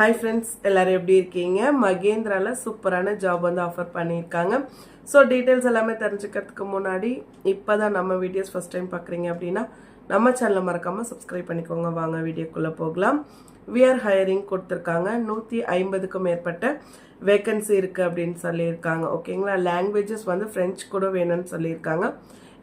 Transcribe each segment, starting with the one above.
Hi friends எல்லாரும் எப்படி இருக்கீங்க? மகேந்திரால சூப்பரான ஜாப் வந்து ஆஃபர் பண்ணியிருக்காங்க. ஸோ டீட்டெயில்ஸ் எல்லாமே தெரிஞ்சுக்கிறதுக்கு முன்னாடி இப்போ தான் நம்ம வீடியோஸ் ஃபஸ்ட் டைம் பார்க்குறீங்க அப்படின்னா நம்ம சேனலை மறக்காமல் சப்ஸ்கிரைப் பண்ணிக்கோங்க. வாங்க வீடியோக்குள்ளே போகலாம். விஆர் ஹையரிங் கொடுத்துருக்காங்க. நூற்றி ஐம்பதுக்கும் மேற்பட்ட வேக்கன்சி இருக்குது அப்படின்னு சொல்லியிருக்காங்க. ஓகேங்களா லாங்குவேஜஸ் வந்து ஃப்ரெஞ்ச் கூட வேணும்னு சொல்லியிருக்காங்க.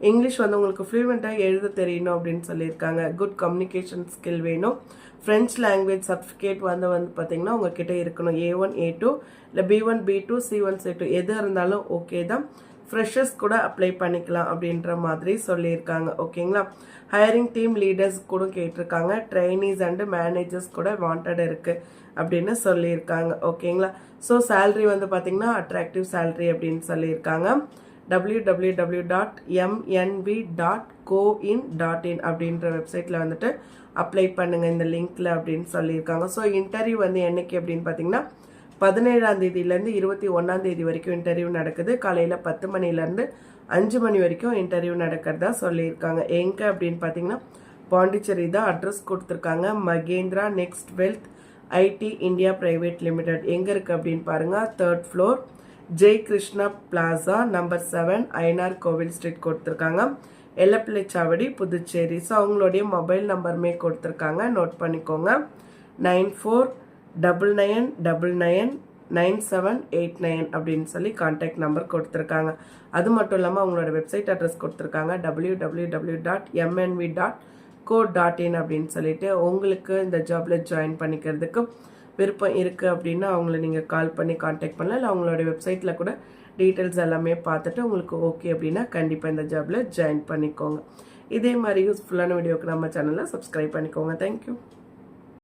இங்கிலீஷ் வந்து உங்களுக்கு ஃப்ளூவெண்ட்டாக எழுத தெரியணும் அப்படின்னு சொல்லியிருக்காங்க. குட் கம்யூனிகேஷன் ஸ்கில் வேணும். ஃப்ரெஞ்ச் லாங்குவேஜ் சர்டிஃபிகேட் வந்து வந்து பார்த்தீங்கன்னா உங்ககிட்ட இருக்கணும். ஏ ஒன் ஏ டூ இல்லை B one B two C one C two எது இருந்தாலும் ஓகே தான். ஃப்ரெஷர்ஸ் கூட அப்ளை பண்ணிக்கலாம் அப்படின்ற மாதிரி சொல்லியிருக்காங்க. ஓகேங்களா ஹையரிங் டீம் லீடர்ஸ் கூட கேட்டிருக்காங்க. ட்ரைனிஸ் அண்டு மேனேஜர்ஸ் கூட வாண்டட் இருக்குது அப்படின்னு சொல்லியிருக்காங்க. ஓகேங்களா ஸோ சேல்ரி வந்து பார்த்தீங்கன்னா அட்ராக்டிவ் சேல்ரி அப்படின்னு சொல்லியிருக்காங்க. W W W dot MNB dot co in dot in அப்படின்ற வெப்சைட்டில் வந்துட்டு அப்ளை பண்ணுங்கள் இந்த லிங்க்கில் அப்படின்னு சொல்லியிருக்காங்க. ஸோ இன்டர்வியூ வந்து என்னைக்கு அப்படின்னு பார்த்தீங்கன்னா பதினேழாம் தேதியிலேருந்து இருபத்தி ஒன்றாம் தேதி வரைக்கும் இன்டர்வியூ நடக்குது. காலையில் பத்து மணிலேருந்து அஞ்சு மணி வரைக்கும் இன்டர்வியூ நடக்கிறதா சொல்லியிருக்காங்க. எங்கே அப்படின்னு பார்த்தீங்கன்னா பாண்டிச்சேரி தான் அட்ரஸ் கொடுத்துருக்காங்க. Mahindra next wealth IT India private limited எங்கே இருக்குது அப்படின்னு பாருங்கள் third floor Jai Krishna plaza number seven Ainar Kovil street கொடுத்துருக்காங்க. எல்லப்பிள்ளைச்சாவடி புதுச்சேரி. ஸோ அவங்களுடைய மொபைல் நம்பருமே கொடுத்துருக்காங்க. நோட் பண்ணிக்கோங்க. Nine four double nine double nine nine seven eight nine அப்படின்னு சொல்லி கான்டாக்ட் நம்பர் கொடுத்துருக்காங்க. அது மட்டும் இல்லாமல் அவங்களோட வெப்சைட் அட்ரஸ் கொடுத்துருக்காங்க. W W W dot MNV dot co dot in அப்படின்னு சொல்லிட்டு உங்களுக்கு இந்த ஜாபில் ஜாயின் பண்ணிக்கிறதுக்கு விருப்பம் இருக்குது அப்படின்னா அவங்கள நீங்கள் கால் பண்ணி காண்டாக்ட் பண்ணலாம். இல்லை அவங்களோட வெப்சைட்டில் கூட டீட்டெயில்ஸ் எல்லாமே பார்த்துட்டு உங்களுக்கு ஓகே அப்படின்னா கண்டிப்பாக இந்த ஜாபில் ஜாயின் பண்ணிக்கோங்க. இதே மாதிரி யூஸ்ஃபுல்லான வீடியோக்கு நம்ம சேனலில் சப்ஸ்கிரைப் பண்ணிக்கோங்க. தேங்க்யூ